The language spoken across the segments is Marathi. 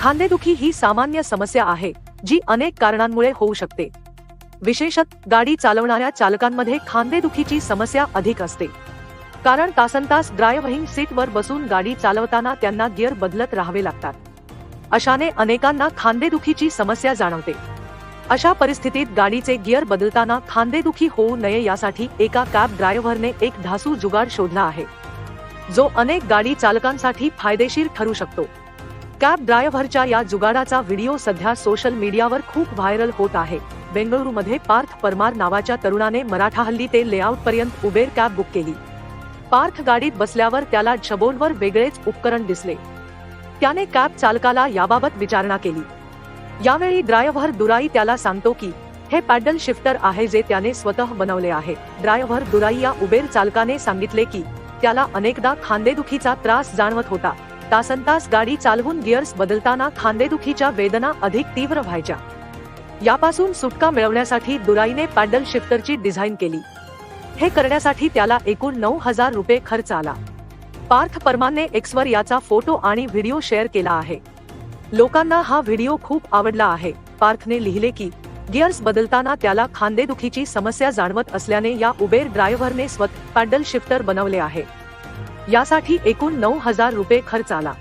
खांदेदुखी ही सामान्य समस्या आहे जी अनेक कारणांमुळे होऊ शकते. विशेषत गाडी चालवणाऱ्या चालकांमध्ये खांदेदुखीची समस्या अधिक असते. कारण तासनतास ड्रायव्हिंग सीटवर बसून गाडी चालवताना त्यांना गिअर बदलत राहावे लागतात. अशाने अनेकांना खांदेदुखीची समस्या जाणवते. अशा परिस्थितीत गाडीचे गिअर बदलताना खांदेदुखी होऊ नये यासाठी एका कॅब ड्रायव्हरने एक धासू जुगाड शोधला आहे. जो अनेक गाडी चालकांसाठी फायदेशीर ठरू शकतो. कॅब ड्रायव्हरच्या या जुगाडाचा व्हिडिओ सध्या सोशल मीडियावर खूप व्हायरल होत आहे. बेंगळुरूमध्ये पार्थ परमार नावाच्या तरुणाने मराठा हल्ली ते लेआउट पर्यंत उबेर कॅब बुक केली. पार्थ गाडीत बसल्यावर त्याला झबोलवर वेगळेच उपकरण दिसले. त्याने कॅब चालकाला याबाबत विचारणा केली. यावेळी ड्रायव्हर दुराई त्याला सांगतो की हे पॅडल शिफ्टर आहे जे त्याने स्वतः बनवले आहे. ड्रायव्हर दुराई या उबेर चालकाने सांगितले की त्याला अनेकदा खांदेदुखीचा त्रास जाणवत होता. तासनतास गाडी चालवून गिअर्स बदलताना खांदेदुखीच्या वेदना अधिक तीव्र व्हायच्या. यापासून सुटका मिळवण्यासाठी दुराईने पॅडल शिफ्टरची डिझाईन केली. हे करण्यासाठी त्याला एकूण नऊ हजार रुपये खर्च आला. पार्थ परमानने एक्सवर याचा फोटो आणि व्हिडिओ शेअर केला आहे. लोकांना हा व्हिडिओ खूप आवडला आहे. पार्थने लिहिले की गिअर्स बदलताना त्याला खांदेदुखीची समस्या जाणवत असल्याने या उबेर ड्रायव्हरने स्वतः पॅडल शिफ्टर बनवले आहे. यासाठी एकूण नऊ हजार रुपये खर्च आला.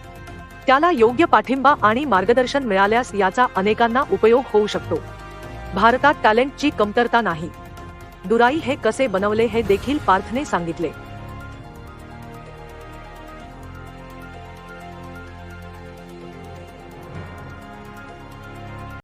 त्याला योग्य पाठिंबा आणि मार्गदर्शन मिळाल्यास याचा अनेकांना उपयोग होऊ शकतो. भारतात टॅलेंटची कमतरता नाही. दुराई हे कसे बनवले हे देखील पार्थने सांगितले.